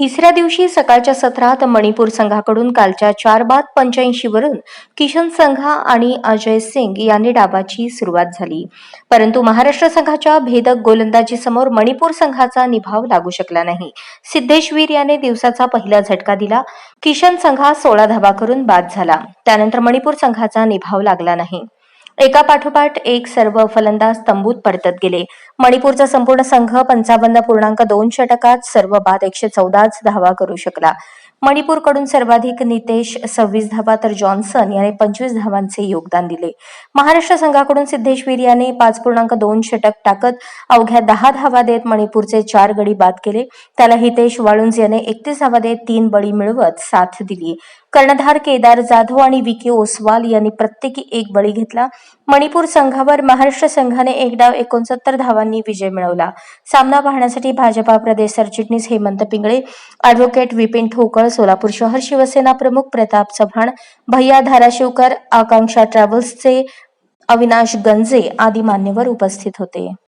तिसऱ्या दिवशी सकाळच्या सत्रात मणिपूर संघाकडून कालच्या चार बाद पंच्याऐंशीवरून किशन संघा आणि अजय सिंग यांनी डाबाची सुरुवात झाली. परंतु महाराष्ट्र संघाच्या भेदक गोलंदाजीसमोर मणिपूर संघाचा निभाव लागू शकला नाही. सिद्धेशवीर याने दिवसाचा पहिला झटका दिला. किशन संघा सोळा धावा करून बाद झाला. त्यानंतर मणिपूर संघाचा निभाव लागला नाही. एका पाठोपाठ एक सर्व फलंदाज तंबूत परतत गेले. मणिपूरचा संपूर्ण संघ पंचावन्न पूर्णांक दोन षटकात सर्व बाद एकशे चौदाच धावा करू शकला. मणिपूरकडून सर्वाधिक नितेश सव्वीस धावा तर जॉन्सन याने पंचवीस धावांचे योगदान दिले. महाराष्ट्र संघाकडून सिद्धेश्वर याने पाच पूर्णांक दोन षटक टाकत अवघ्या दहा धावा देत मणिपूरचे चार गडी बाद केले. त्याला हितेश वाळुंज याने एकतीस धावा देत तीन बळी मिळवत साथ दिली. कर्णधार केदार जाधव आणि विकी ओसवाल यांनी प्रत्येकी एक बळी घेतला. मणिपूर संघावर महाराष्ट्र संघाने एक डाव एकोणसत्तर धावांनी विजय मिळवला. सामना पाहण्यासाठी भाजपा प्रदेश सरचिटणीस हेमंत पिंगळे अॅडव्होकेट विपिन ठोकळ सोलापूर शहर शिवसेना प्रमुख प्रताप चव्हाण भैया धाराशिवकर आकांक्षा ट्रॅव्हल्सचे अविनाश गंजे आदी मान्यवर उपस्थित होते.